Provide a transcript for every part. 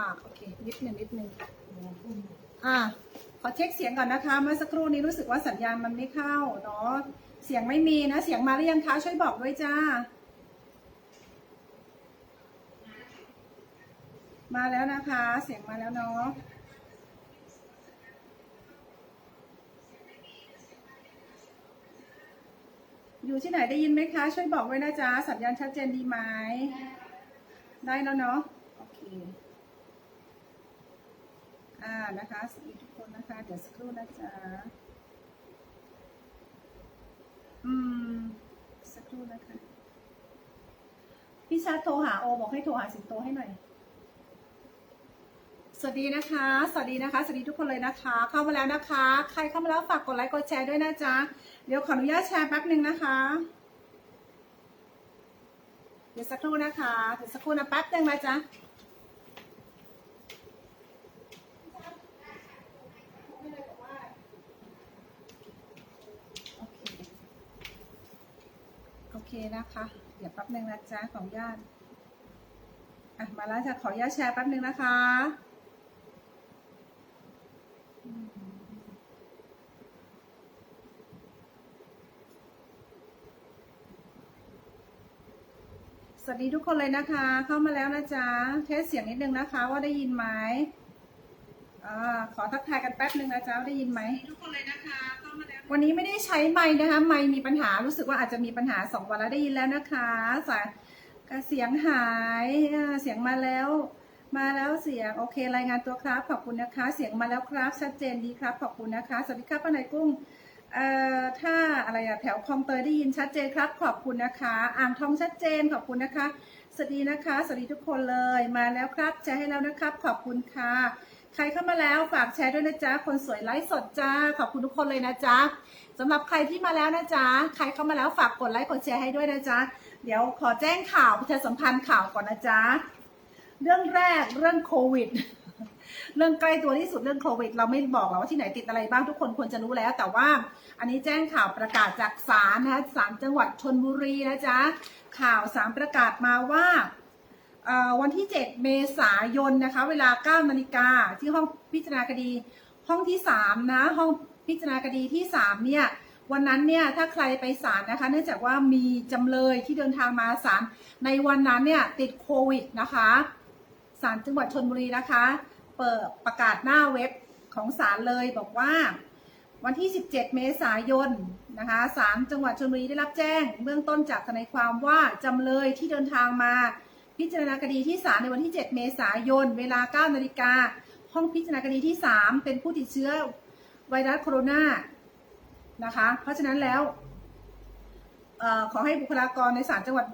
อ่าโอเคนิดหนึ่งนิดหนึ่งอ่าขอเช็คเสียงก่อนนะคะ เมื่อสักครู่นี้รู้สึกว่าสัญญาณมันไม่เข้าเนาะเสียงไม่มีนะ เสียงมาหรือยังคะช่วยบอกด้วยจ้า มาแล้วนะคะ เสียงมาแล้วเนาะอยู่ที่ไหนได้ยินไหมคะ ช่วยบอกไว้นะจ๊ะสัญญาณชัดเจนดีไหมได้แล้วเนาะโอเค นะคะสวัสดีทุกคนนะคะ เดี๋ยวสักครู่นะจ๊ะอืมสักครู่นะคะพี่ชาโทรหาโอบอกให้โทรหาสิงโตให้หน่อยสวัสดีนะคะ สวัสดีนะคะ สวัสดีทุกคนเลยนะคะ เข้ามาแล้วนะคะ ใครเข้ามาแล้วฝากกดไลค์กดแชร์ด้วยนะจ๊ะ เดี๋ยวขออนุญาตแชร์แป๊บหนึ่งนะคะ เดี๋ยวสักครู่นะคะ เดี๋ยวสักครู่นะแป๊บหนึ่งนะจ๊ะ โอเค โอเค นะคะ เดี๋ยวแป๊บหนึ่งนะจ๊ะของญาติอะมาแล้วจะขออนุญาตแชร์แป๊บหนึ่งนะคะสวัสดีทุกคนเลยนะคะ เข้ามาแล้วนะจ๊ะ เทสเสียงนิดนึงนะคะ ว่าได้ยินไหมอ่าขอทักทายกันแป๊บหนึ่งนะจ๊ะได้ยินไหมทุกคนเลยนะคะ วันนี้ไม่ได้ใช้ไม้นะคะ ไม้มีปัญหารู้สึกว่าอาจจะมีปัญหาสองวันแล้วได้ยินแล้วนะคะสายเสียงหายเสียงมาแล้ว มาแล้วเสียงโอเค รายงานตัวครับขอบคุณนะคะ เสียงมาแล้วครับชัดเจนดีครับขอบคุณนะคะสวัสดีครับป้าไนายกุ้งเอ่อถ้าอะไรอะแถวคลองเตยได้ยินชัดเจนครับ ขอบคุณนะคะ อ่างทองชัดเจนขอบคุณนะคะสวัสดีนะคะ สวัสดีทุกคนเลยมาแล้วครับแชร์ให้แล้วนะครับ ขอบคุณค่ะ ใครเข้ามาแล้วฝากแชร์ด้วยนะจ๊ะ คนสวยไลฟ์สดจ้า ขอบคุณทุกคนเลยนะจ๊ะสำหรับใครที่มาแล้วนะจ๊ะ ใครเข้ามาแล้วฝากกดไลค์กดแชร์ให้ด้วยนะจ๊ะ เดี๋ยวขอแจ้งข่าวประชาสัมพันธ์ข่าวก่อนนะจ๊ะ เรื่องแรกเรื่องโควิด เรื่องใกล้ตัวที่สุดเรื่องโควิด เราไม่บอกหรอกว่าที่ไหนติดอะไรบ้างทุกคนควรจะรู้แล้ว แต่ว่าอันนี้แจ้งข่าวประกาศจากศาลนะคะศาลจังหวัดชนบุรีนะจ๊ะ ข่าวสารประกาศมาว่า วันที่ 7 เมษายนนะคะ เวลา9นาฬิกาที่ห้องพิจารณาคดีห้องที่ 3 นะ ห้องพิจารณาคดีที่ 3 เนี่ย วันนั้นเนี่ย ถ้าใครไปศาลนะคะ เนื่องจากว่ามีจำเลยที่เดินทางมาศาลในวันนั้นเนี่ย ติดโควิดนะคะศาลจังหวัดชนบุรีนะคะ เปิดประกาศหน้าเว็บของศาลเลยบอกว่าวันที่ 17 เมษายนนะคะศาลจังหวัดชลบุรีได้รับแจ้ง เบื้องต้นจากทนายความว่าจำเลยที่เดินทางมา พิจารณาคดีที่ศาลในวันที่ 7 เมษายน เวลา 9 นาฬิกา ห้องพิจารณาคดีที่ 3 เป็นผู้ติดเชื้อไวรัสโคโรนานะคะ เพราะฉะนั้นแล้วออขอให้บุคลากรในศาลจังหวัด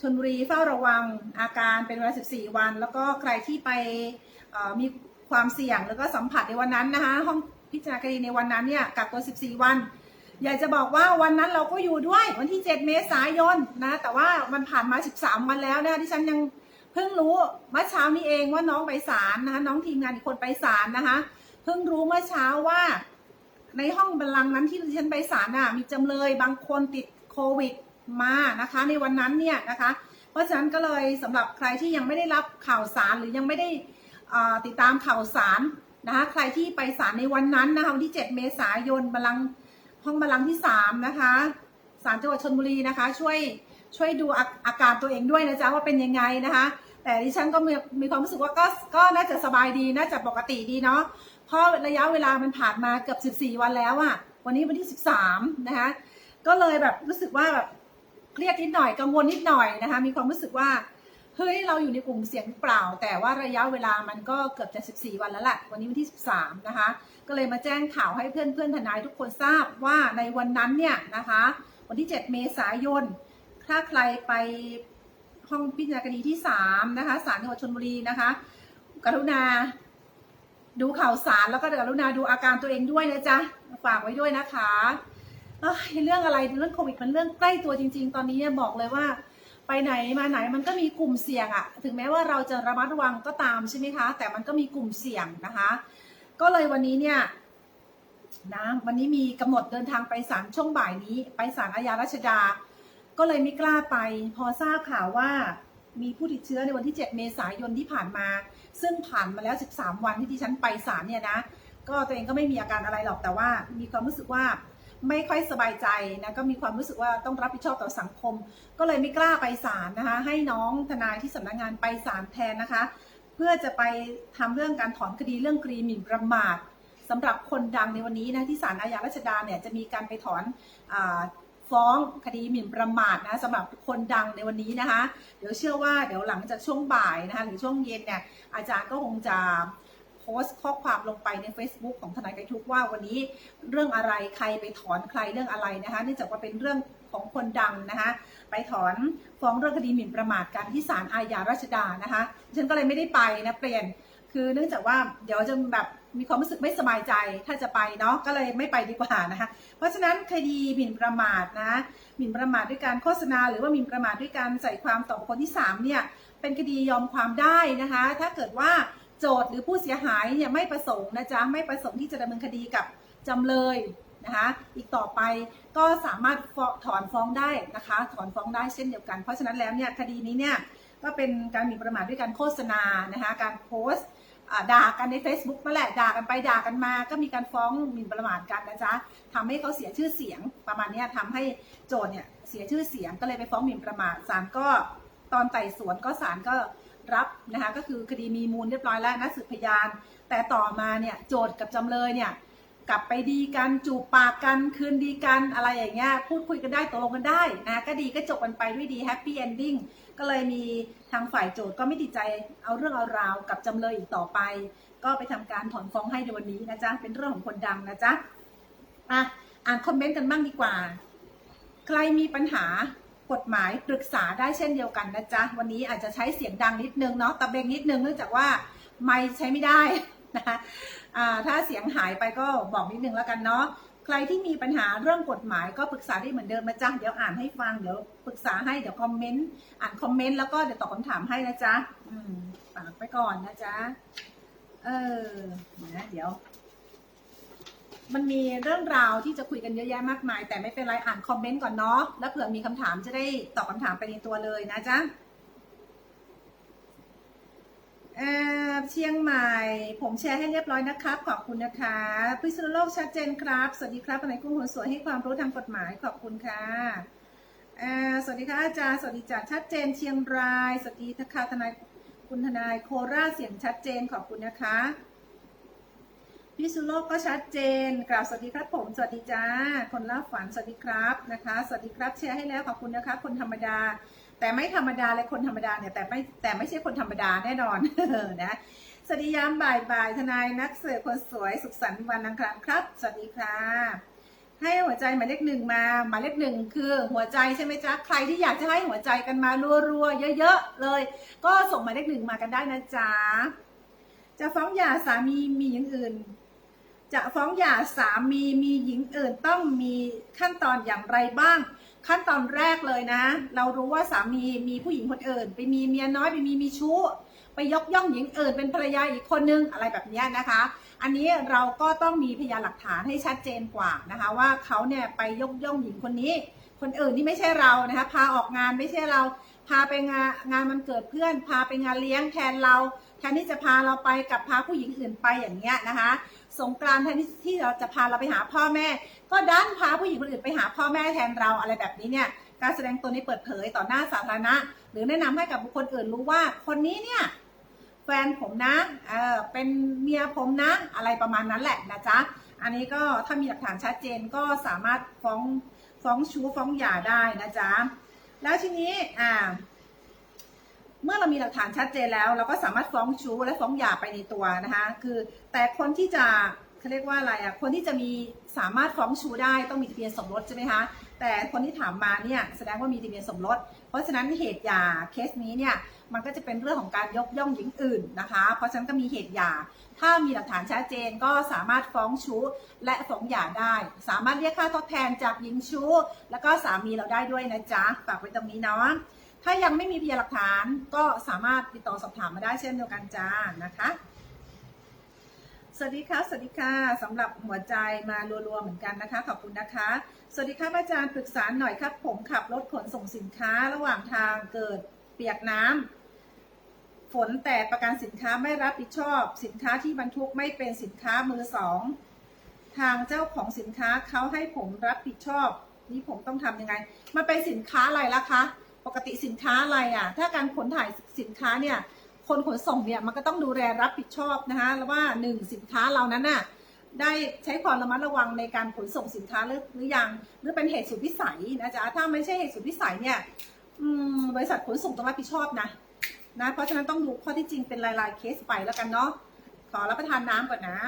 ชลบุรีเฝ้าระวังอาการเป็นเวลา 14 วัน แล้วก็ใครที่ไปมีความเสี่ยงแล้วก็สัมผัสในวันนั้นนะคะ ห้องพิจารณาคดีในวันนั้นเนี่ยกักตัว 14 วัน อยากจะบอกว่าวันนั้นเราก็อยู่ด้วยวันที่ 7 เมษายนนะ แต่ว่ามันผ่านมา 13 วันแล้วนะคะที่ฉันยังเพิ่งรู้เมื่อเช้านี้เองว่าน้องไปศาลนะคะน้องทีมงานอีกคนไปศาลนะคะเพิ่งรู้เมื่อเช้าว่า ในห้องบัลลังก์นั้นที่ดิฉันไปศาลน่ะมีจำเลยบางคนติดโควิดมานะคะ ในวันนั้นเนี่ยนะคะ เพราะฉะนั้นก็เลยสำหรับใครที่ยังไม่ได้รับข่าวสารหรือยังไม่ได้ติดตามข่าวสารนะคะใครที่ไปศาลในวันนั้นนะคะวันที่ 7 เมษายนบัลลังก์ ห้องบัลลังก์ที่3นะคะศาลจังหวัดชลบุรีนะคะ ช่วยช่วยดูอาอาการตัวเองด้วยนะจ๊ะว่าเป็นยังไงนะคะ แต่ดิฉันก็มีมีความรู้สึกว่าก็ก็น่าจะสบายดีน่าจะปกติดีเนาะเพราะระยะเวลามันผ่านมาเกือบ 14 วันแล้วอะวันนี้วันที่ 13 นะคะ ก็เลยแบบรู้สึกว่าแบบเครียดนิดหน่อยกังวลนิดหน่อยนะคะ มีความรู้สึกว่า เฮ้ยเราอยู่ในกลุ่มเสี่ยงเปล่า แต่ว่าระยะเวลามันก็เกือบจะ 14 วันแล้วแหละวันนี้วันที่ 13 นะคะ ก็เลยมาแจ้งข่าวให้เพื่อนเพื่อนๆทนายทุกคนทราบว่าในวันนั้นเนี่ยนะคะ วันที่ 7 เมษายน ถ้าใครไปห้องพิจารณาคดีที่ 3 นะคะศาลจังหวัดชลบุรีนะคะ กรุณาดูข่าวสารแล้วก็กรุณาดูอาการตัวเองด้วยนะจ๊ะฝากไว้ด้วยนะคะเอ้เรื่องอะไรเรื่องโควิดมันเรื่องใกล้ตัวจริง ๆ ตอนนี้เนี่ยบอกเลยว่า ไปไหนมาไหนมันก็มีกลุ่มเสี่ยงอะถึงแม้ว่าเราจะระมัดระวังก็ตามใช่ไหมคะ แต่มันก็มีกลุ่มเสี่ยงนะคะ ก็เลยวันนี้เนี่ยนะวันนี้มีกำหนดเดินทางไปศาลช่วงบ่ายนี้ ไปศาลอาญารัชดา ก็เลยไม่กล้าไป พอทราบข่าวว่ามีผู้ติดเชื้อในวันที่ 7 เมษายนที่ผ่านมา ซึ่งผ่านมาแล้ว 13 วันที่ดิฉันไปศาลเนี่ยนะ ก็ตัวเองก็ไม่มีอาการอะไรหรอกแต่ว่ามีความรู้สึกว่า ไม่ค่อยสบายใจนะก็มีความรู้สึกว่าต้องรับผิดชอบต่อสังคม ก็เลยไม่กล้าไปศาลนะคะ ให้น้องทนายที่สำนักงานไปศาลแทนนะคะ เพื่อจะไปทำเรื่องการถอนคดีเรื่องกรีหมิ่นประมาทสำหรับคนดังในวันนี้นะที่ศาลอาญารัชดาเนี่ยจะมีการไปถอนอฟ้องคดีหมิ่นประมาทนะสำหรับคนดังในวันนี้นะคะ เดี๋ยวเชื่อว่าเดี๋ยวหลังจากช่วงบ่ายนะคะหรือช่วงเย็นเนี่ยอาจารย์ก็คงจะ โพสต์ข้อความลงไปใน Facebook ของทนายไกรทุกว่าวันนี้เรื่องอะไรใครไปถอนใครเรื่องอะไรนะคะเนื่องจากว่าเป็นเรื่องของคนดังนะคะไปถอนฟ้องเรื่องคดีหมิ่นประมาทกันที่ศาลอาญารัชดานะคะฉันก็เลยไม่ได้ไปนะเปลี่ยนคือเนื่องจากว่าเดี๋ยวจะแบบมีความรู้สึกไม่สบายใจถ้าจะไปเนาะก็เลยไม่ไปดีกว่านะคะเพราะฉะนั้นคดีหมิ่นประมาทนะหมิ่นประมาทด้วยการโฆษณา หรือว่าหมิ่นประมาทด้วยการใส่ความต่อคคลที่3เนี่ยเป็นคดียอมความได้นะคะ ถ้าเกิดว่า โจทย์หรือผู้เสียหายเนี่ยไม่ประสงค์นะจ๊ะไม่ประสงค์ที่จะดำเนินคดีกับจำเลยนะคะอีกต่อไปก็สามารถถอนฟ้องได้นะคะถอนฟ้องได้เช่นเดียวกัน เพราะฉะนั้นแล้วเนี่ยคดีนี้เนี่ยก็เป็นการหมิ่นประมาทด้วยการโฆษณานะคะการโพสต์ด่ากันใน Facebook นั่นแหละด่ากันไปด่ากันมา ก็มีการฟ้องหมิ่นประมาทกันนะจ๊ะทำให้เขาเสียชื่อเสียงประมาณนี้ยทำให้โจทย์เนี่ยเสียชื่อเสียงก็เลยไปฟ้องหมิ่นประมาทศาลก็ตอนไต่สวนก็ศาลก็ รับนะคะก็คือคดีมีมูลเรียบร้อยแล้วนัดสืบพยาน แต่ต่อมาเนี่ยโจทย์กับจำเลยเนี่ยกลับไปดีกันจูบปากกันคืนดีกันอะไรอย่างเงี้ยพูดคุยกันได้ตกลงกันได้นะก็ดีก็จบกันไปด้วยดีแฮปปี้เอนดิ้งก็เลยมีทางฝ่ายโจทย์ก็ไม่ติดใจเอาเรื่องเอาราวกับจำเลยอีกต่อไป ก็ไปทำการถอนฟ้องให้ในวันนี้นะจ๊ะเป็นเรื่องของคนดังนะจ๊ะอะอ่านคอมเมนต์กันบ้างดีกว่า ใครมีปัญหา กฎหมายปรึกษาได้เช่นเดียวกันนะจ๊ะ วันนี้อาจจะใช้เสียงดังนิดนึงเนาะตะเบงนิดนึงเนื่องจากว่าไม่ใช้ไม่ได้นะคะถ้าเสียงหายไปก็บอกนิดนึงแล้วกันเนาะใครที่มีปัญหาเรื่องกฎหมายก็ปรึกษาได้เหมือนเดิมนะจ๊ะเดี๋ยวอ่านให้ฟังเดี๋ยวปรึกษาให้เดี๋ยวคอมเมนต์อ่านคอมเมนต์แล้วก็เดี๋ยวตอบคำถามให้นะจ๊ะอืมฝากไปก่อนนะจ๊ะเออนะเดี๋ยว มันมีเรื่องราวที่จะคุยกันเยอะแยะมากมาย แต่ไม่เป็นไรอ่านคอมเมนต์ก่อนเนาะแล้วเผื่อมีคำถามจะได้ตอบคำถามไปในตัวเลยนะจ๊ะเออเชียงใหม่ ผมแชร์ให้เรียบร้อยนะครับ ขอบคุณนะคะพิษณุโลกชัดเจนครับ สวัสดีครับนายกุ้งหัวสวยให้ความรู้ทางกฎหมายขอบคุณค่ะสวัสดีค่ะอาจารย์สวัสดีจาชัดเจนเชียงราย สวัสดีค่ะทนายคุณทนายโคราชเสียงชัดเจนขอบคุณนะคะ พี่สุโลกก็ชัดเจน กล่าวสวัสดีครับผม สวัสดีจ้า คนล่าฝัน สวัสดีครับนะคะ สวัสดีครับแชร์ให้แล้วขอบคุณนะคะ คนธรรมดา แต่ไม่ธรรมดาเลยคนธรรมดาเนี่ยแต่ไม่แต่ไม่ใช่คนธรรมดาแน่นอนนะ สวัสดียามบ่ายบ่ายทนายนักเสือคนสวยสุขสันต์วันอังคารครับ สวัสดีค่ะให้หัวใจหมายเลขหนึ่งมาหมายเลขหนึ่งคือหัวใจใช่ไหมจ๊ะใครที่อยากจะให้หัวใจกันมารัวๆเยอะๆเลย ก็ส่งหมายเลขหนึ่งมากันได้นะจ๊ะจะฟ้องหย่าสามีมีอย่างอื่น จะฟ้องหย่าสามีมีหญิงอื่นต้องมีขั้นตอนอย่างไรบ้าง ขั้นตอนแรกเลยนะ เรารู้ว่าสามีมีผู้หญิงคนอื่น ไปมีเมียน้อยไปมีมีชู้ไปยกย่องหญิงอื่นเป็นภรรยาอีกคนนึงอะไรแบบนี้นะคะ อันนี้เราก็ต้องมีพยานหลักฐานให้ชัดเจนกว่านะคะ ว่าเขาเนี่ยไปยกย่องหญิงคนนี้ คนอื่นที่ไม่ใช่เรานะคะพาออกงานไม่ใช่เราพาไปงานงานมันเกิดเพื่อน พาไปงานเลี้ยงแทนเราแทนที่จะพาเราไปกับพาผู้หญิงอื่นไปอย่างเงี้ยนะคะ สงกรานแทนที่เราจะพาเราไปหาพ่อแม่ ก็ดันพาผู้หญิงคนอื่นไปหาพ่อแม่แทนเราอะไรแบบนี้เนี่ยการแสดงตัวนี้เปิดเผยต่อหน้าสาธารณะ หรือแนะนำให้กับบุคคลอื่นรู้ว่าคนนี้เนี่ยแฟนผมนะเออเป็นเมียผมนะ อะไรประมาณนั้นแหละนะจ๊ะอันนี้ก็ถ้ามีหลักฐานชัดเจนก็สามารถฟ้องฟ้องชู้ฟ้องหย่าได้นะจ๊ะแล้วทีนี้อ่า เมื่อเรามีหลักฐานชัดเจนแล้ว เราก็สามารถฟ้องชู้และฟ้องหย่าไปในตัวนะคะคือแต่คนที่จะเขาเรียกว่าอะไรอะคนที่จะมีสามารถฟ้องชู้ได้ต้องมีทะเบียนสมรสใช่ไหมคะแต่คนที่ถามมาเนี่ยแสดงว่ามีทะเบียนสมรส เพราะฉะนั้นเหตุหย่าเคสนี้เนี่ยมันก็จะเป็นเรื่องของการยกย่องหญิงอื่นนะคะ เพราะฉะนั้นก็มีเหตุหย่า ถ้ามีหลักฐานชัดเจนก็สามารถฟ้องชู้และฟ้องหย่าได้ สามารถเรียกค่าทดแทนจากหญิงชู้ แล้วก็สามีเราได้ด้วยนะจ๊ะฝากไว้ตรงนี้เนาะ ถ้ายังไม่มีพยานหลักฐานก็สามารถติดต่อสอบถามมาได้เช่นเดียวกันจ้านะคะสวัสดีค่ะสวัสดีค่ะสำหรับหัวใจมารัวๆเหมือนกันนะคะ ขอบคุณนะคะ สวัสดีครับอาจารย์ปรึกษาหน่อยครับ ผมขับรถขนส่งสินค้าระหว่างทางเกิดเปียกน้ำฝนแต่ประกันสินค้าไม่รับผิดชอบ สินค้าที่บรรทุกไม่เป็นสินค้ามือสองทางเจ้าของสินค้าเขาให้ผมรับผิดชอบ นี่ผมต้องทำยังไง มันเป็นสินค้าอะไรล่ะคะ ปกติสินค้าอะไรอะ ถ้าการขนถ่ายสินค้าเนี่ยคนขนส่งเนี่ยมันก็ต้องดูแลรับผิดชอบนะคะแล้วว่าหนึ่งสินค้าเรานั้นน่ะได้ใช้ความระมัดระวังในการขนส่งสินค้าหรือหรือยังหรือเป็นเหตุสุดวิสัยนะจ๊ะถ้าไม่ใช่เหตุสุดวิสัยเนี่ยบริษัทขนส่งต้องรับผิดชอบนะนะเพราะฉะนั้นต้องดูข้อที่จริงเป็นรายๆเคสไปแล้วกันเนาะขอรับประทานน้ำก่อนนะ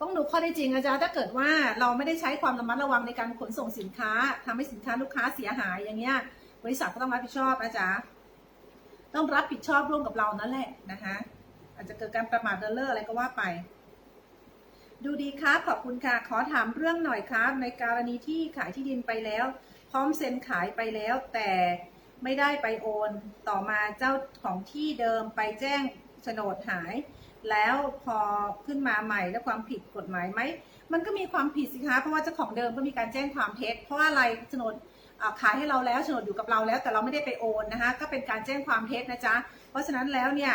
ต้องดูข้อได้จริงนะจ๊ะถ้าเกิดว่าเราไม่ได้ใช้ความระมัดระวังในการขนส่งสินค้าทำให้สินค้าลูกค้าเสียหายอย่างเงี้ยบริษัทก็ต้องรับผิดชอบนะจ๊ะต้องรับผิดชอบร่วมกับเรานั่นแหละนะคะอาจจะเกิดการประมาทเลินเล่ออะไรก็ว่าไป ดูดีครับขอบคุณค่ะ ขอถามเรื่องหน่อยครับ ในกรณีที่ขายที่ดินไปแล้ว พร้อมเซ็นขายไปแล้ว แต่ไม่ได้ไปโอน ต่อมาเจ้าของที่เดิมไปแจ้งโฉนดหาย แล้วพอขึ้นมาใหม่แล้วความผิดกฎหมายไหมมันก็มีความผิดสิคะเพราะว่าเจ้าของเดิมก็มีการแจ้งความเท็จเพราะว่าอะไรโฉนดขายให้เราแล้วโฉนดอยู่กับเราแล้ว แต่เราไม่ได้ไปโอนนะคะก็เป็นการแจ้งความเท็จนะจ๊ะเพราะฉะนั้นแล้วเนี่ย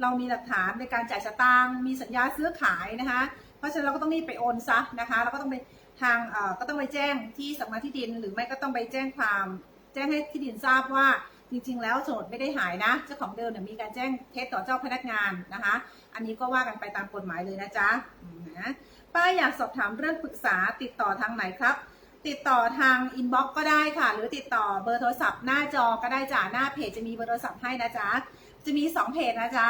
เรามีหลักฐานในการจ่ายสตางค์มีสัญญาซื้อขายนะคะเพราะฉะนั้นเราก็ต้องรีบไปโอนซะนะคะแล้วก็ต้องไปทางก็ต้องไปแจ้งที่สำนักที่ดิน หรือไม่ก็ต้องไปแจ้งความ แจ้งให้ที่ดินทราบว่า จริงๆ แล้วโฉนดไม่ได้หายนะ เจ้าของเดิมเนี่ยมีการแจ้งเท็จต่อเจ้าพนักงานนะคะ อันนี้ก็ว่ากันไปตามกฎหมายเลยนะจ๊ะนะป้าอยากสอบถามเรื่องปรึกษาติดต่อทางไหนครับ ติดต่อทางอินบ็อกก็ได้ค่ะ หรือติดต่อเบอร์โทรศัพท์หน้าจอก็ได้จ้ะหน้าเพจจะมีเบอร์โทรศัพท์ให้นะจ๊ะจะมี 2 เพจนะจ๊ะ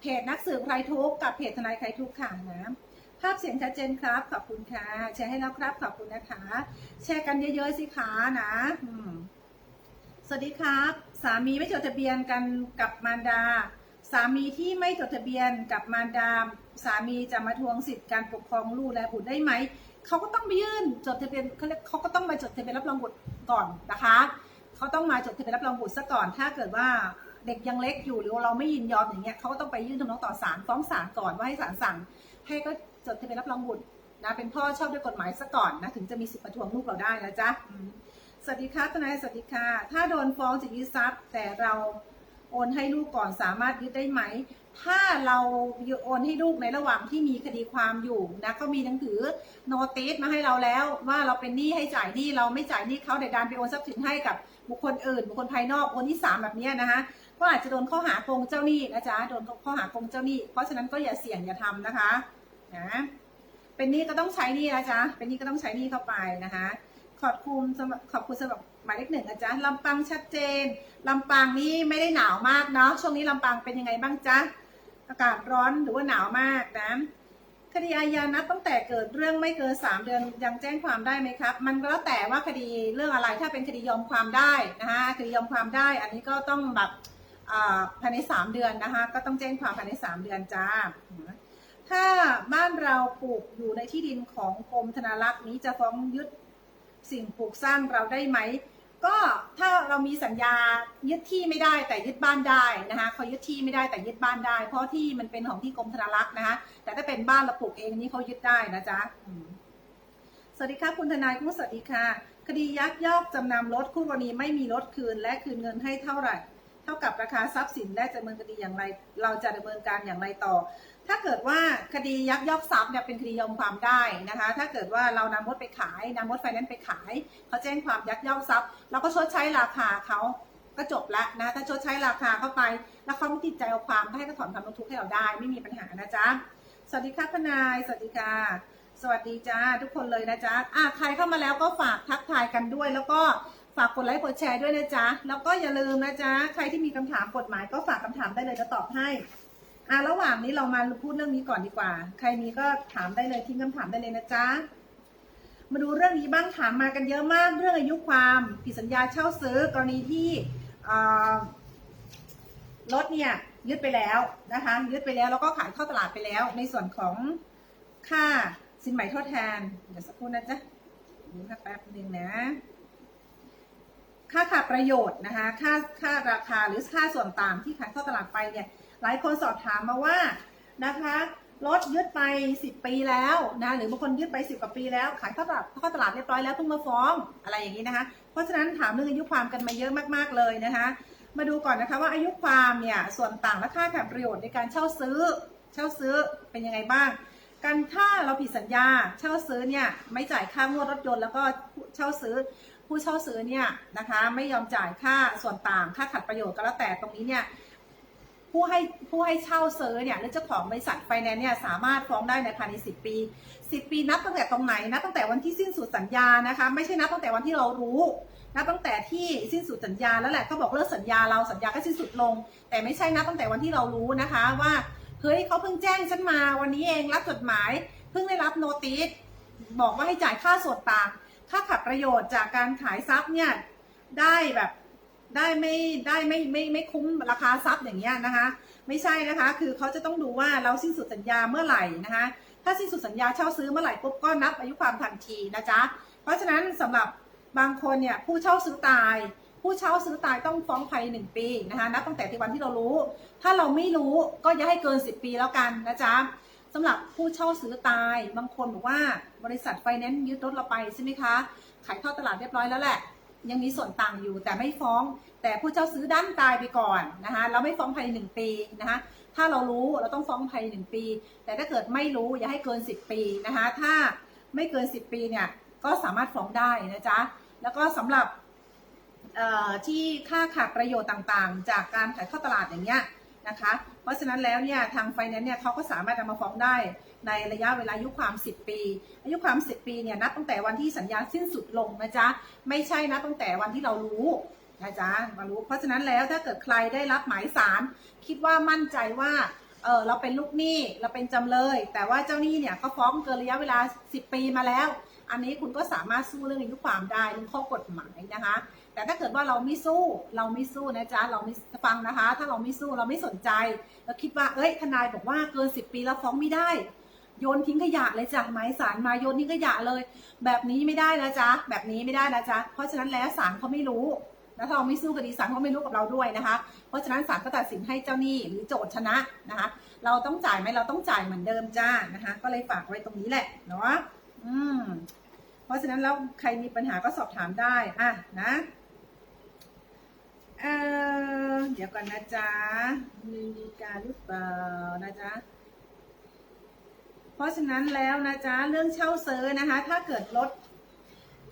เพจนักสืบใครทุกกับเพจทนายใครทุกข์ค่ะนะภาพเสียงชัดเจนครับ ขอบคุณค่ะแชร์ให้แล้วครับขอบคุณนะคะ แชร์กันเยอะๆสิคะนะอืม สวัสดีครับ สามีไม่จดทะเบียนกันกับมารดา สามีที่ไม่จดทะเบียนกับมารดา สามีจะมาทวงสิทธิ์การปกครองลูกและบุตรได้ไหมเขาก็ต้องไปยื่นจดทะเบียนเขาเรียกเขาก็ต้องมาจดทะเบียนรับรองบุตรก่อนนะคะเขาต้องมาจดทะเบียนรับรองบุตรซะก่อน ถ้าเกิดว่าเด็กยังเล็กอยู่หรือเราไม่ยินยอมอย่างเงี้ยเขาก็ต้องไปยื่นคำร้องต่อศาลฟ้องศาลก่อนว่าให้ศาลสั่ง ให้ก็จดทะเบียนรับรองบุตรนะเป็นพ่อชอบด้วยกฎหมายซะก่อนนะถึงจะมีสิทธิ์ประท้วงลูกเราได้นะจ๊ะ วัสดีค่ะทนายสวัสดีค่ะ ถ้าโดนฟ้องจะยึดทรัพย์ แต่เราโอนให้ลูกก่อนสามารถยึดได้ไหม ถ้าเราโอนให้ลูกในระหว่างที่มีคดีความอยู่นะก็มีหนังสือโนติสมาให้เราแล้ว ว่าเราเป็นหนี้ให้จ่ายหนี้เราไม่จ่ายหนี้เขาแต่ดันไปโอนทรัพย์สินให้กับบุคคลอื่น บุคคลภายนอกคนที่สามแบบนี้นะคะก็อาจจะโดนข้อหาโกงเจ้าหนี้นะจ๊ะโดนข้อหาโกงเจ้าหนี้เพราะฉะนั้นก็อย่าเสี่ยงอย่าทำนะคะนะเป็นหนี้ก็ต้องใช้หนี้นะจ๊ะเป็นหนี้ก็ต้องใช้หนี้เข้าไปนะคะ ขอบคุณสำหรับขอบคุณสำหรับหมายเลขหนึ่งนะจ๊ะลำปางชัดเจนลำปางนี่ไม่ได้หนาวมากเนาะช่วงนี้ลำปางเป็นยังไงบ้างจ๊ะอากาศร้อนหรือว่าหนาวมากนะคดีอาญานับตั้งแต่เกิดเรื่องไม่เกินสามเดือนยังแจ้งความได้ไหมครับ มันก็แล้วแต่ว่าคดีเรื่องอะไรถ้าเป็นคดียอมความได้นะคะคดียอมความได้ อันนี้ก็ต้องแบบภายในสามเดือนนะคะก็ต้องแจ้งความภายในสามเดือนจ้าถ้าบ้านเราปลูกอยู่ในที่ดินของกรมธนารักษ์นี้จะฟ้องยึด สิ่งปลูกสร้างเราได้ไหม ก็ถ้าเรามีสัญญายึดที่ไม่ได้แต่ยึดบ้านได้นะคะเขายึดที่ไม่ได้แต่ยึดบ้านได้ เพราะที่มันเป็นของที่กรมธนารักษ์นะคะแต่ถ้าเป็นบ้านเราปลูกเองนี่เขายึดได้นะจ๊ะสวัสดีค่ะคุณทนายคุณสวัสดีค่ะ คดียักยอกจำนำรถคู่กรณีไม่มีรถคืน และคืนเงินให้เท่าไหร่ ท่ากับราคาทรัพย์สินและจะดำเนินคดีอย่างไร เราจะดำเนินการอย่างไรต่อ ถ้าเกิดว่าคดียักยอกทรัพย์เนี่ยเป็นคดียอมความได้นะคะ ถ้าเกิดว่าเรานำรถไปขายนำรถไฟแนนซ์ไปขายเขาแจ้งความยักยอกทรัพย์เราก็ชดใช้ราคาเขาก็จบละนะถ้าชดใช้ราคาเข้าไป แล้วเขาไม่ติดใจเอาความก็ให้เขาถอนคำร้องทุกข์ให้เราได้ ไม่มีปัญหานะจ๊ะสวัสดีค่ะทนายสวัสดีค่ะสวัสดีจ้าทุกคนเลยนะจ๊ะอะใครเข้ามาแล้วก็ฝากทักทายกันด้วยแล้วก็ ฝากกดไลค์กดแชร์ด้วยนะจ๊ะ แล้วก็อย่าลืมนะจ๊ะ ใครที่มีคำถามกฎหมายก็ฝากคำถามได้เลยจะตอบให้อะระหว่างนี้เรามาพูดเรื่องนี้ก่อนดีกว่า ใครมีก็ถามได้เลยทิ้งคำถามได้เลยนะจ๊ะ มาดูเรื่องนี้บ้างถามมากันเยอะมากเรื่องอายุความผิดสัญญาเช่าซื้อกรณีที่อ่ารถเนี่ยยึดไปแล้วนะคะยึดไปแล้วแล้วก็ขายเข้าตลาดไปแล้ว ในส่วนของค่าสินไหม่ทดแทนเดี๋ยวสักครู่นะจ๊ะดูค่แป๊บหนึงนะ ค่าขาดประโยชน์นะคะ ค่าค่าราคาหรือค่าส่วนต่างที่ขายเข้าตลาดไปเนี่ย หลายคนสอบถามมาว่านะคะรถยึดไป 10 ปีแล้วนะหรือบางคนยึดไป 10 กว่าปีแล้ว ขายเข้าตลาดเข้าตลาดเรียบร้อยแล้วเพิ่งมาฟ้องอะไรอย่างนี้นะคะ เพราะฉะนั้นถามเรื่องอายุความกันมาเยอะมากๆเลยนะคะ มาดูก่อนนะคะว่าอายุความเนี่ยส่วนต่างและค่าขาดประโยชน์ในการเช่าซื้อ เช่าซื้อเป็นยังไงบ้าง การถ้าเราผิดสัญญาเช่าซื้อเนี่ยไม่จ่ายค่างวดรถยนต์แล้วก็เช่าซื้อ ผู้เช่าซื้อเนี่ยนะคะ ไม่ยอมจ่ายค่าส่วนต่างค่าขัดประโยชน์ก็แล้วแต่ตรงนี้เนี่ยผู้ให้ผู้ให้เช่าซื้อเนี่ยหรือเจ้าของบริษัทไฟแนนซ์เนี่ยสามารถฟ้องได้ในภายใน 10 ปี 10 ปีนับตั้งแต่ตรงไหนนับตั้งแต่วันที่สิ้นสุดสัญญานะคะ ไม่ใช่นับตั้งแต่วันที่เรารู้นับตั้งแต่ที่สิ้นสุดสัญญาแล้วแหละเขาบอกเลิกสัญญาเราสัญญาก็สิ้นสุดลง แต่ไม่ใช่นับตั้งแต่วันที่เรารู้นะคะว่าเฮ้ยเขาเพิ่งแจ้งฉันมาวันนี้เองรับจดหมาย เพิ่งได้รับโนติสบอกว่าให้จ่ายค่าส่วนต่าง ค่าขัดประโยชน์จากการขายทรัพย์เนี่ยได้แบบได้ไม่ได้ไม่ไม่ไม่คุ้มราคาทรัพย์อย่างเงี้ยนะคะ ไม่ใช่นะคะ คือเขาจะต้องดูว่าเราสิ้นสุดสัญญาเมื่อไหร่นะคะ ถ้าสิ้นสุดสัญญาเช่าซื้อเมื่อไหร่ปุ๊บก็นับอายุความทันทีนะจ๊ะเพราะฉะนั้นสำหรับบางคนเนี่ยผู้เช่าซื้อตาย ผู้เช่าซื้อตายต้องฟ้องภายในหนึ่งปีนะคะนับตั้งแต่ที่วันที่เรารู้ ถ้าเราไม่รู้ก็อย่าให้เกิน 10 ปีแล้วกันนะจ๊ะ สำหรับผู้เช่าซื้อตายบางคนบอกว่าบริษัทไฟแนนซ์ยึดรถเราไปใช่ไหมคะ ขายทอดตลาดเรียบร้อยแล้วแหละ ยังมีส่วนต่างอยู่แต่ไม่ฟ้อง แต่ผู้เช่าซื้อด้านตายไปก่อนนะคะเราไม่ฟ้องภายในหนึ่งปีนะคะถ้าเรารู้เราต้องฟ้องภายในหนึ่งปี แต่ถ้าเกิดไม่รู้อย่าให้เกิน 10 ปีนะคะถ้าไม่เกิน 10 ปีเนี่ยก็สามารถฟ้องได้นะจ๊ะแล้วก็สำหรับที่ค่าขาดประโยชน์ต่างๆ จากการขายทอดตลาดอย่างเงี้ย นะคะ เพราะฉะนั้นแล้วเนี่ยทางไฟแนนซ์เนี่ยเขาก็สามารถนำมาฟ้องได้ในระยะเวลาอายุความ 10 ปี อายุความ 10 ปีเนี่ยนับตั้งแต่วันที่สัญญาสิ้นสุดลงนะจ๊ะไม่ใช่นับตั้งแต่วันที่เรารู้นะจ๊ะมารู้ เพราะฉะนั้นแล้วถ้าเกิดใครได้รับหมายสารคิดว่ามั่นใจว่าเออเราเป็นลูกหนี้เราเป็นจำเลย แต่ว่าเจ้าหนี้เนี่ยเขาฟ้องเกินระยะเวลา 10 ปีมาแล้ว อันนี้คุณก็สามารถสู้เรื่องอายุความได้เรื่องข้อกฎหมายนะคะ แต่ถ้าเกิดว่าเราไม่สู้เราไม่สู้นะจ๊ะเราไม่ฟังนะคะ ถ้าเราไม่สู้เราไม่สนใจเราคิดว่า เอ้ยทนายบอกว่าเกิน 10 ปีแล้วฟ้องไม่ได้ โยนทิ้งขยะเลยจ้ะหมายสารมาโยนทิ้งขยะเลย แบบนี้ไม่ได้นะจ๊ะแบบนี้ไม่ได้นะจ๊ะเพราะฉะนั้นแล้วศาลเขาไม่รู้แล้วถ้าเราไม่สู้คดีศาลเขาไม่รู้กับเราด้วยนะคะ เพราะฉะนั้นศาลก็ตัดสินให้เจ้าหนี้หรือโจทย์ชนะนะคะ เราต้องจ่ายไหมเราต้องจ่ายเหมือนเดิมจ้านะคะ ก็เลยฝากไว้ตรงนี้แหละเนาะอืม เพราะฉะนั้นแล้วใครมีปัญหาก็สอบถามได้อะนะ เออเดี๋ยวก่อนนะจ๊ะมีการหรือเปล่านะจ๊ะเพราะฉะนั้นแล้วนะจ๊ะเรื่องเช่าซื้อนะคะ ถ้าเกิดลด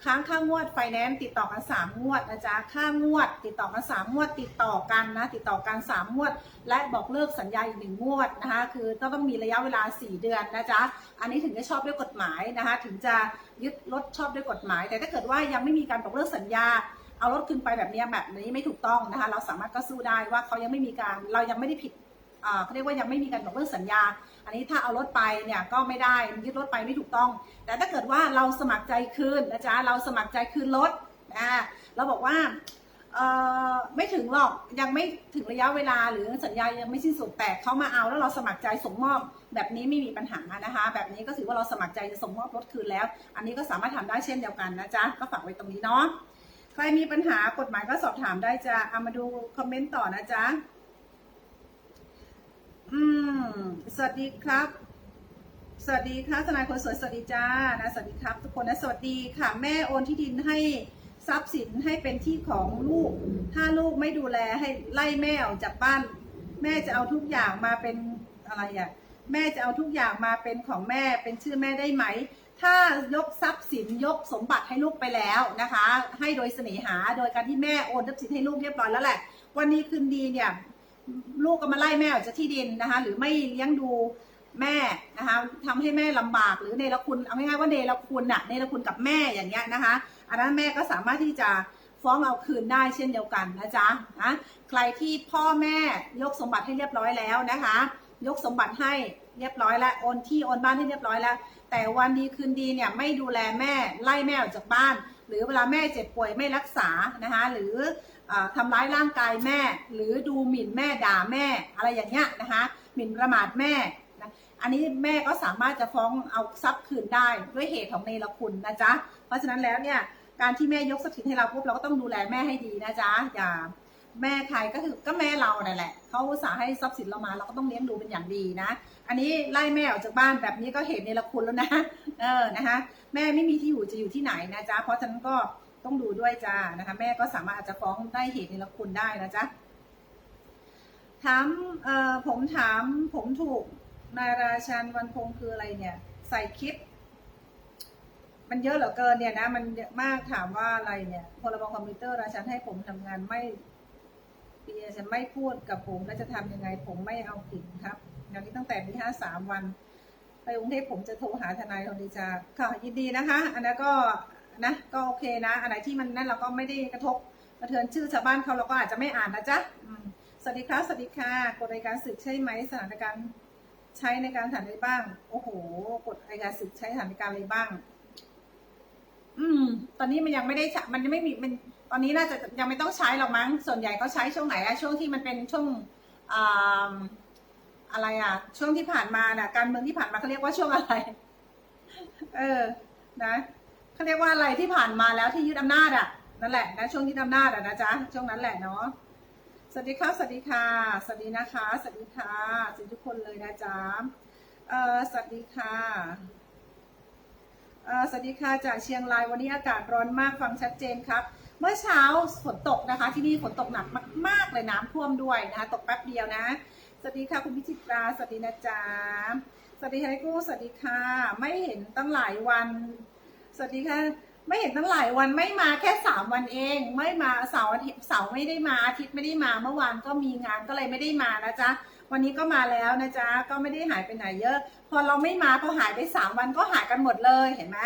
ค้างค่างวดไฟแนนซ์ติดต่อกัน 3 งวดนะจ๊ะค่างวด ติดต่อกัน 3 งวด ติดต่อกันนะ ติดต่อกัน 3 งวด และบอกเลิกสัญญาอีกหนึ่งงวดนะคะ คือต้องต้องมีระยะเวลา 4 เดือนนะจ๊ะอันนี้ถึงจะชอบด้วยกฎหมายนะคะ ถึงจะยึดรถชอบด้วยกฎหมาย แต่ถ้าเกิดว่ายังไม่มีการบอกเลิกสัญญา เอารถคืนไปแบบนี้แบบนี้ไม่ถูกต้องนะคะ เราสามารถก็สู้ได้ว่าเขายังไม่มีการเรายังไม่ได้ผิดเขาเรียกว่ายังไม่มีการบอกเลิกสัญญา อันนี้ถ้าเอารถไปเนี่ยก็ไม่ได้ยึดรถไปไม่ถูกต้อง แต่ถ้าเกิดว่าเราสมัครใจคืนนะจ๊ะเราสมัครใจคืนรถนะเราบอกว่าไม่ถึงหรอกยังไม่ถึงระยะเวลาหรือสัญญายังไม่สิ้นสุดแต่เขามาเอาแล้วเราสมัครใจส่งมอบ แบบนี้ไม่มีปัญหานะคะ แบบนี้ก็ถือว่าเราสมัครใจจะส่งมอบรถคืนแล้ว อันนี้ก็สามารถทำได้เช่นเดียวกันนะจ๊ะก็ฝากไว้ตรงนี้เนาะ ใครมีปัญหากฎหมายก็สอบถามได้จ้ะเอามาดูคอมเมนต์ต่อนะจ๊ะ อืม สวัสดีครับ สวัสดีค่ะทนายคนสวยสวัสดีจ้านะสวัสดีครับ ทุกคนนะสวัสดีค่ะ แม่โอนที่ดินให้ทรัพย์สินให้เป็นที่ของลูก ถ้าลูกไม่ดูแลให้ไล่แม่ออกจากบ้าน แม่จะเอาทุกอย่างมาเป็นอะไรอะ่ะ แม่จะเอาทุกอย่างมาเป็นของแม่เป็นชื่อแม่ได้ไหม ถ้ายกทรัพย์สินยกสมบัติให้ลูกไปแล้วนะคะ ให้โดยเสน่หาโดยการที่แม่โอนทรัพย์สินให้ลูกเรียบร้อยแล้วแหละ วันนี้คืนดีเนี่ยลูกก็มาไล่แม่ออกจากที่ดินนะคะ หรือไม่เลี้ยงดูแม่นะคะทำให้แม่ลำบากหรือเนรคุณเอาง่ายๆว่าเนรคุณน่ะเนรคุณกับแม่อย่างเงี้ยนะคะ อันนั้นแม่ก็สามารถที่จะฟ้องเอาคืนได้เช่นเดียวกันนะจ๊ะนะใครที่พ่อแม่ยกสมบัติให้เรียบร้อยแล้วนะคะ ยกสมบัติให้ เรียบร้อยแล้วโอนที่โอนบ้านให้เรียบร้อยแล้ว แต่วันดีคืนดีเนี่ยไม่ดูแลแม่ไล่แม่ออกจากบ้าน หรือเวลาแม่เจ็บป่วยไม่รักษานะคะหรืออ่าทำร้ายร่างกายแม่ หรือดูหมิ่นแม่ด่าแม่ อะไรอย่างเงี้ยนะคะหมิ่นประมาทแม่นะอันนี้แม่ก็สามารถจะฟ้องเอาทรัพย์คืนได้ด้วยเหตุของเนรคุณนะจ๊ะเพราะฉะนั้นแล้วเนี่ยการที่แม่ยกทรัพย์สินให้เราปุ๊บเราก็ต้องดูแลแม่ให้ดีนะจ๊ะอย่าแม่ใครก็คือก็แม่เรานั่นแหละเขาสาให้ทรัพย์สินเรามาเราก็ต้องเลี้ยงดูเป็นอย่างดีนะ อันนี้ไล่แม่ออกจากบ้านแบบนี้ก็เหตุเนรคุณแล้วนะ เออนะคะ แม่ไม่มีที่อยู่จะอยู่ที่ไหนนะจ๊ะเพราะฉะนั้นก็ต้องดูด้วยจ้านะคะ แม่ก็สามารถอาจจะฟ้องได้เหตุในละคุณได้นะจ๊ะถามเอ่อผมถามผมถูกนายราชันวันพงคืออะไรเนี่ย ใส่คลิป มันเยอะเหลือเกินเนี่ยนะ มันเยอะมากถามว่าอะไรเนี่ยพรบคอมพิวเตอร์ราชันให้ผมทำงานไม่ปีฉันไม่พูดกับผมแล้วจะทำยังไงผมไม่เอาผิดครับ งานนี้ตั้งแต่ปีห้าสามวัน ไปกรุงเทพผมจะโทรหาทนายคนดีจาค่ะยินดีนะคะ อันนั้นก็นะก็โอเคนะอันไหนที่มันนั่นเราก็ไม่ได้กระทบกระเทือนชื่อชาวบ้านเขาเราก็อาจจะไม่อ่านนะจ๊ะสวัสดีครับสวัสดีค่ะกฎอัยการศึกใช่ไหมสถานการณ์ใช้ในการฐานอะไรบ้าง โอ้โหกฎอัยการศึกใช้สถานการณ์อะไรบ้าง อืม ตอนนี้มันยังไม่ได้มันยังไม่มีมันตอนนี้น่าจะยังไม่ต้องใช้หรอกมั้ง ส่วนใหญ่ก็ใช้ช่วงไหนอะช่วงที่มันเป็นช่วงอ่า อะไรอะช่วงที่ผ่านมาน่ะ การเมืองที่ผ่านมาเขาเรียกว่าช่วงอะไร เออ นะเขาเรียกว่าอะไรที่ผ่านมาแล้วที่ยึดอำนาจอะนั่นแหละนะช่วงยึดอำนาจอะนะจ๊ะช่วงนั้นแหละเนาะสวัสดีครับสวัสดีค่ะสวัสดีนะคะสวัสดีค่ะสวัสดีทุกคนเลยนะจ๊ะเออสวัสดีค่ะเอ่อสวัสดีค่ะจากเชียงรายวันนี้อากาศร้อนมากฟังชัดเจนครับเมื่อเช้าฝนตกนะคะ ที่นี่ฝนตกหนักมาก ๆ เลยน้ำท่วมด้วยนะคะ ตกแป๊บเดียวนะ วัสดีค่ะคุณพิจิตราสวัสดีนะจ๊ะสวัสดีค่ะกุ้สวัสดีค่ะ ไม่เห็นตั้งหลายวัน สวัสดีค่ะ ไม่เห็นตั้งหลายวันไม่มาแค่สามวันเอง ไม่มาเสาร์อาทิตย์เสาร์ไม่ได้มาอาทิตย์ไม่ได้มาเมื่อวานก็มีงานก็เลยไม่ได้มานะจ๊ะวันนี้ก็มาแล้วนะจ๊ะก็ไม่ได้หายไปไหนเยอะ พอเราไม่มาพอหายไปสามวันก็หายกันหมดเลยเห็นไหม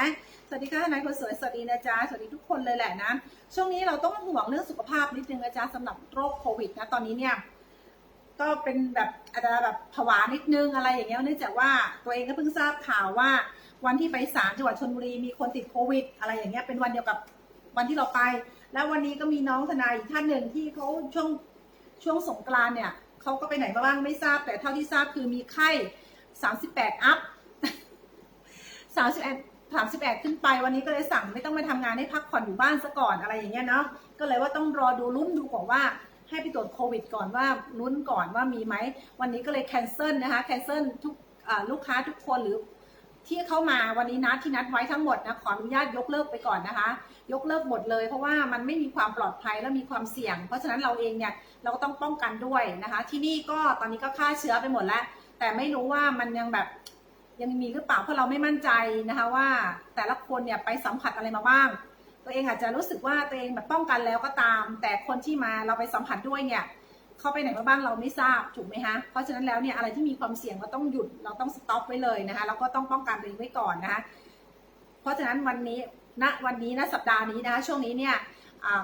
สวัสดีค่ะนายคนสวยสวัสดีนะจ๊ะสวัสดีทุกคนเลยแหละนะช่วงนี้เราต้องห่วงเรื่องสุขภาพนิดนึงนะจ๊ะสำหรับโรคโควิดนะตอนนี้เนี่ย ก็เป็นแบบอาจจะแบบผวานิดนึงอะไรอย่างเงี้ยเนื่องจากว่าตัวเองก็เพิ่งทราบข่าวว่า วันที่ไปศาลจังหวัดชลบุรีมีคนติดโควิด อะไรอย่างเงี้ยเป็นวันเดียวกับวันที่เราไป แล้ววันนี้ก็มีน้องทนายอีกท่านหนึ่งที่เขาช่วงช่วงสงกรานเนี่ยเขาก็ไปไหนมาบ้างไม่ทราบ แต่เท่าที่ทราบคือมีไข้38อัพ31 31ขึ้นไปวันนี้ก็เลยสั่งไม่ต้องมาทำงานให้พักผ่อนอยู่บ้านซะก่อนอะไรอย่างเงี้ยเนาะก็เลยว่าต้องรอดูลุ้นดูก่อนว่า ให้ไปตรวจโควิดก่อนว่าลุ้นก่อนว่ามีไหม วันนี้ก็เลยแคนเซิลนะคะแคนเซิลทุกลูกค้าทุกคนหรือที่เข้ามาวันนี้นัดที่นัดไว้ทั้งหมดนะขออนุญาตยกเลิกไปก่อนนะคะ ยกเลิกหมดเลย เพราะว่ามันไม่มีความปลอดภัยและมีความเสี่ยง เพราะฉะนั้นเราเองเนี่ยเราก็ต้องป้องกันด้วยนะคะ ที่นี่ก็ตอนนี้ก็ฆ่าเชื้อไปหมดแล้ว แต่ไม่รู้ว่ามันยังแบบยังมีหรือเปล่าเพราะเราไม่มั่นใจนะคะว่าแต่ละคนเนี่ยไปสัมผัสอะไรมาบ้าง ตัวเองอาจจะรู้สึกว่าตัวเองแบบป้องกันแล้วก็ตาม แต่คนที่มาเราไปสัมผัสด้วยเนี่ยเขาไปไหนมาบ้างเราไม่ทราบถูกไหมฮะเพราะฉะนั้นแล้วเนี่ยอะไรที่มีความเสี่ยงเราต้องหยุดเราต้องสต็อปไว้เลยนะคะแล้วก็ต้องป้องกันตัวเองไว้ก่อนนะคะเพราะฉะนั้นวันนี้ณวันนี้นะสัปดาห์นี้นะคะช่วงนี้เนี่ย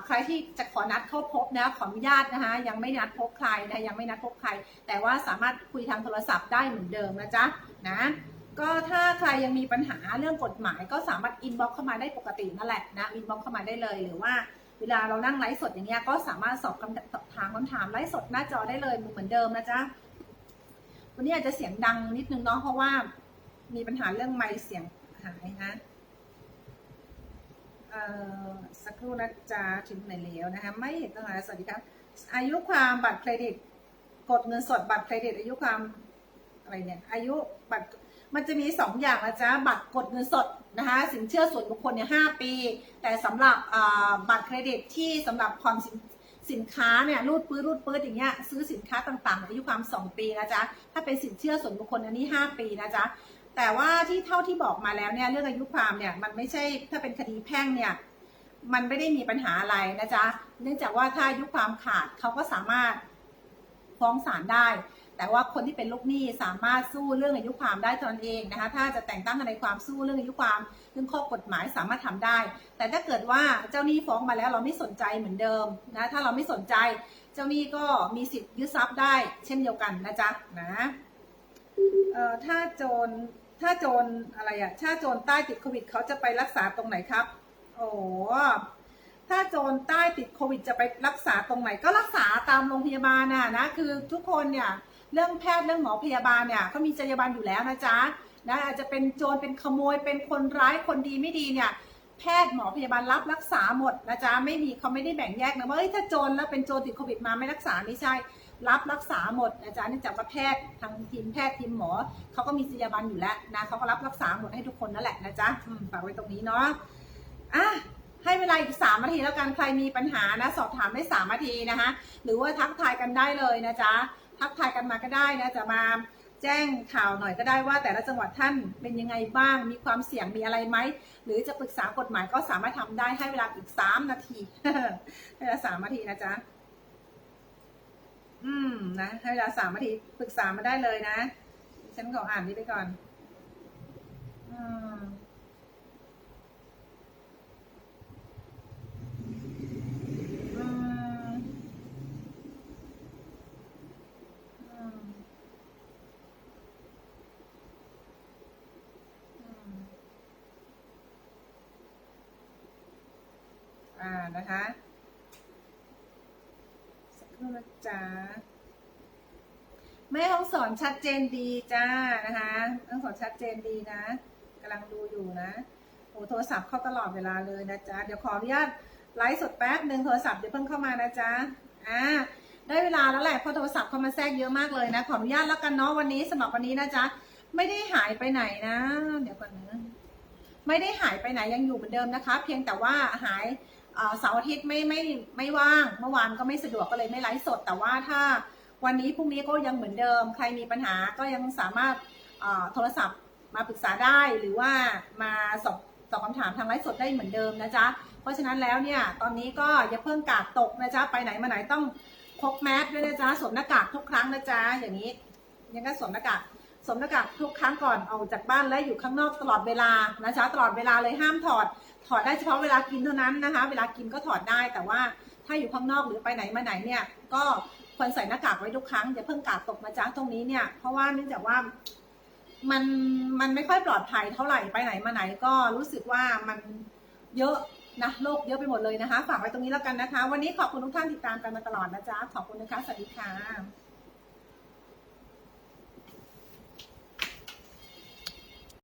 ใครที่จะขอนัดเข้าพบนะขออนุญาตนะคะยังไม่นัดพบใครนะยังไม่นัดพบใคร แต่ว่าสามารถคุยทางโทรศัพท์ได้เหมือนเดิมนะจ๊ะนะ ก็ถ้าใครยังมีปัญหาเรื่องกฎหมาย ก็สามารถอินบ็อกเข้ามาได้ปกตินั่นแหละนะอินบ็อกเข้ามาได้เลยหรือว่าเวลาเรานั่งไลฟ์สดอย่างเงี้ยก็สามารถสอบคำสอบถามคำถามไลฟ์สดหน้าจอได้เลยเหมือนเดิมนะจ๊ะวันนี้อาจจะเสียงดังนิดนึงเนาะเพราะว่ามีปัญหาเรื่องไมค์เสียงหายนะสักครู่นะจ๊ะถึงไหนแล้วนะคะไม่เห็นตั้งแต่สวัสดีครับ อายุความบัตรเครดิต กดเงินสดบัตรเครดิต อายุความ อะไรเนี่ย อายุบัตรมันจะมีสองอย่างนะจ๊ะบัตรกดเงินสดนะคะสินเชื่อส่วนบุคคลเนี่ยห้าปี แต่สำหรับบัตรเครดิตที่สำหรับผ่อนสินสินค้าเนี่ยรูดปื้ดรูดปื้ดอย่างเงี้ยซื้อสินค้าต่างๆอายุความ 2 ปีนะจ๊ะถ้าเป็นสินเชื่อส่วนบุคคลอันนี้ 5 ปีนะจ๊ะแต่ว่าที่เท่าที่บอกมาแล้วเนี่ยเรื่องอายุความเนี่ยมันไม่ใช่ถ้าเป็นคดีแพ่งเนี่ยมันไม่ได้มีปัญหาอะไรนะจ๊ะเนื่องจากว่าถ้าอายุความขาดเขาก็สามารถฟ้องศาลได้ แต่ว่าคนที่เป็นลูกหนี้สามารถสู้เรื่องอายุความได้ตนเองนะคะถ้าจะแต่งตั้งอะไรความสู้เรื่องอายุความเรื่องข้อกฎหมายสามารถทำได้ แต่ถ้าเกิดว่าเจ้าหนี้ฟ้องมาแล้วเราไม่สนใจเหมือนเดิมนะถ้าเราไม่สนใจเจ้าหนี้ก็มีสิทธิ์ยึดทรัพย์ได้ เช่นเดียวกันนะจ๊ะนะเอ่อถ้าโจรถ้าโจรอะไรอะถ้าโจรใต้ติดโควิดเขาจะไปรักษาตรงไหนครับ โอ้ถ้าโจรใต้ติดโควิดจะไปรักษาตรงไหนก็รักษาตามโรงพยาบาลน่ะนะคือทุกคนเนี่ย เรื่องแพทย์เรื่องหมอพยาบาลเนี่ยเขามีจรรยาบรรณอยู่แล้วนะจ๊ะนะอาจจะเป็นโจรเป็นขโมยเป็นคนร้ายคนดีไม่ดีเนี่ยแพทย์หมอพยาบาลรับรักษาหมดนะจ๊ะไม่มีเขาไม่ได้แบ่งแยกนะว่าเอ้ยถ้าโจรแล้วเป็นโจรติดโควิดมาไม่รักษาไม่ใช่ รับรักษาหมดนะจ๊ะเนื่องจากว่าแพทย์ทางทีมแพทย์ทีมหมอเขาก็มีจรรยาบรรณอยู่แล้วนะเขาก็รับรักษาหมดให้ทุกคนนั่นแหละนะจ๊ะฝากไว้ตรงนี้เนาะอะให้เวลาอีกสามนาทีแล้วกันใครมีปัญหานะ สอบถามได้สามนาทีนะคะ หรือว่าทักทายกันได้เลยนะจ๊ะ ทักทายกันมาก็ได้นะจะมาแจ้งข่าวหน่อยก็ได้ว่า แต่ละจังหวัดท่านเป็นยังไงบ้าง มีความเสี่ยงมีอะไรไหม หรือจะปรึกษากฎหมายก็สามารถทำได้ให้เวลาอีกสามนาทีให้เวลาสามนาทีนะจ๊ะอืมนะให้เวลาสามนาทีปรึกษามาได้เลยนะฉันขออ่านนี้ไปก่อน อืม อืมอืมอืมอ่านะคะ สักครู่นะ จ๊ะแม่ห้องสอนชัดเจนดีจ้านะคะห้องสอนชัดเจนดีนะกำลังดูอยู่นะโอ้โทรศัพท์เข้าตลอดเวลาเลยนะจ๊ะเดี๋ยวขออนุญาตไลฟ์สดแป๊บหนึ่งโทรศัพท์เดี๋ยวเพิ่งเข้ามานะจ๊ะอ่าได้เวลาแล้วแหละเพราะโทรศัพท์เข้ามาแทรกเยอะมากเลยนะ ขออนุญาตแล้วกันเนาะวันนี้สำหรับวันนี้นะจ๊ะไม่ได้หายไปไหนนะ เดี๋ยวก่อนนะไม่ได้หายไปไหนยังอยู่เหมือนเดิมนะคะ เพียงแต่ว่าหาย เสาร์อาทิตย์ไม่ไม่ไม่ว่าง เมื่อวานก็ไม่สะดวกก็เลยไม่ไลฟ์สด แต่ว่าถ้าวันนี้พรุ่งนี้ก็ยังเหมือนเดิม ใครมีปัญหาก็ยังสามารถโทรศัพท์มาปรึกษาได้หรือว่ามาสอบตอบคำถามทางไลฟ์สดได้เหมือนเดิมนะจ๊ะ เพราะฉะนั้นแล้วเนี่ยตอนนี้ก็อย่าเพิ่งกาดตกนะจ๊ะ ไปไหนมาไหนต้องพกแมสด้วยนะจ๊ะสวมหน้ากากทุกครั้งนะจ๊ะอย่างนี้ยังก็สวมหน้ากากสวมหน้ากากทุกครั้งก่อนออกจากบ้านและอยู่ข้างนอกตลอดเวลานะจ๊ะตลอดเวลาเลยห้ามถอด ถอดได้เฉพาะเวลากินเท่านั้นนะคะ เวลากินก็ถอดได้แต่ว่าถ้าอยู่ข้างนอกหรือไปไหนมาไหนเนี่ย ก็ควรใส่หน้ากากไว้ทุกครั้งอย่าเพิ่งกาดตกนะจ๊ะตรงนี้เนี่ย เพราะว่าเนื่องจากว่ามันมันไม่ค่อยปลอดภัยเท่าไหร่ไปไหนมาไหนก็รู้สึกว่ามันเยอะนะโรคเยอะไปหมดเลยนะคะ ฝากไว้ตรงนี้แล้วกันนะคะ วันนี้ขอบคุณทุกท่านติดตามกันมาตลอดนะจ๊ะขอบคุณนะคะสวัสดีค่ะ